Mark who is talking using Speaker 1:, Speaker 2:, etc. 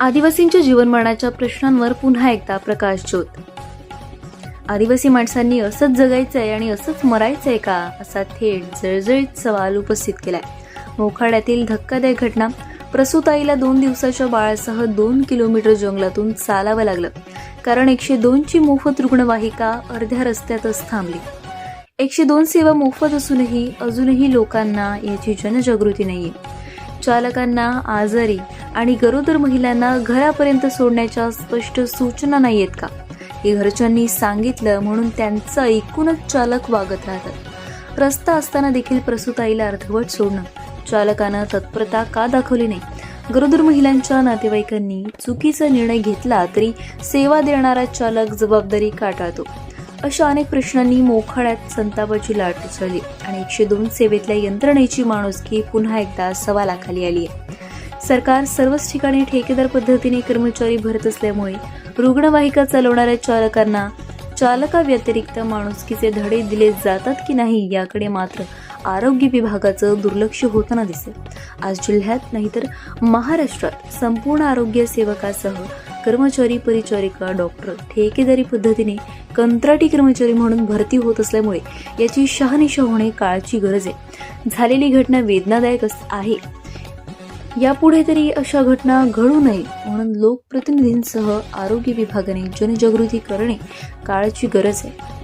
Speaker 1: आदिवासींच्या जीवनमानाच्या प्रश्नांवर पुन्हा एकदा प्रकाश ज्योत. आदिवासी माणसांनी असंच जगायचंय आणि असंच मरायचंय का असा थेट जळजळीत सवाल उपस्थित केलाय. मोखाड्यातील धक्कादायक घटना. प्रसूताईला दोन दिवसाच्या बाळासह दोन किलोमीटर जंगलातून चालावं लागलं. कारण एकशे दोनची मोफत रुग्णवाहिका अर्ध्या रस्त्यातच थांबली. एकशे दोन सेवा मोफत असूनही अजूनही लोकांना याची जनजागृती नाहीये. चालकांना आजारी आणि गरोदर महिलांना घरापर्यंत सोडण्याच्या स्पष्ट सूचना नाहीयेत का? हे घरच्यांनी सांगितलं म्हणून त्यांचं ऐकूनच चालक वागत राहतात. रस्ता असताना देखील प्रसूताईला अर्धवट सोडणं. चालकानं तत्परता का दाखवली नाही? गरोदर महिलांच्या नातेवाईकांनी चुकीचा निर्णय घेतला तरी सेवा देणारा चालक जबाबदारी का टाळतो अशा अनेक प्रश्नांनी मोखाड्यात संतापाची लाट उसळली आणि एकशे दोन सेवेतल्या यंत्रणेची माणुसकी पुन्हा एकदा सवालाखाली आली आहे सरकार सर्वच ठिकाणी ठेकेदार पद्धतीने कर्मचारी भरत असल्यामुळे रुग्णवाहिका चालवणाऱ्या चालकांना चालकाव्यतिरिक्त माणुसकीचे धडे दिले जातात की नाही याकडे मात्र आरोग्य विभागाचं दुर्लक्ष होताना दिसेल आज जिल्ह्यात नाहीतर महाराष्ट्रात संपूर्ण आरोग्य सेवकासह कर्मचारी परिचारिका डॉक्टर ठेकेदारी पद्धतीने कंत्राटी कर्मचारी म्हणून भरती होत असल्यामुळे याची शहानिशा होणे काळाची गरज आहे. झालेली घटना वेदनादायक आहे. यापुढे तरी अशा घटना घडू नये म्हणून लोकप्रतिनिधींसह आरोग्य विभागाने जनजागृती करणे काळाची गरज आहे.